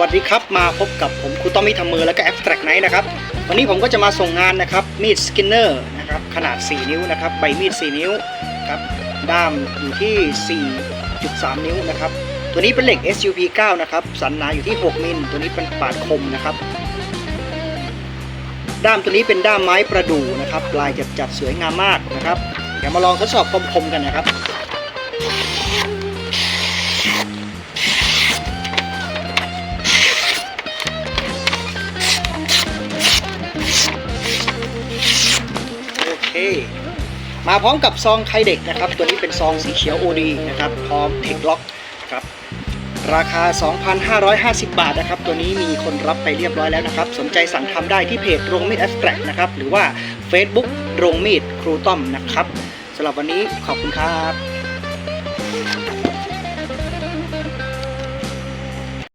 วัสดีครับ มาพบกับผมครูต้อมมีทำมือแล้วก็ Abstract Knight นะครับ วันนี้ผมก็จะมาส่งงานนะครับ มีดสกินเนอร์นะครับ ขนาด 4 นิ้วนะครับ ใบมีด 4 นิ้วครับ ด้ามอยู่ที่ 4.3 นิ้วนะครับ ตัวนี้เป็นเหล็ก SUP 9 นะครับ สันหนาอยู่ที่ 6 มิล ตัวนี้เป็นปาดคมนะครับ ด้ามตัวนี้เป็นด้ามไม้ประดู่นะครับ ลายจัดจัดสวยงามมากนะครับ เดี๋ยวมาลองทดสอบคมคมๆกันนะครับ มาพร้อมกับซองไข่เด็กนะครับ ตัวนี้เป็นซองสีเขียว OD นะครับ พร้อมเทคล็อกครับ ราคา 2,550 บาทนะครับ ตัวนี้มีคนรับไปเรียบร้อยแล้วนะครับ สนใจสั่งทำได้ที่เพจโรงมีดแอสแตรกนะครับ หรือว่า Facebook โรงมีดครูต้อมนะครับสำหรับวันนี้ขอบคุณครับ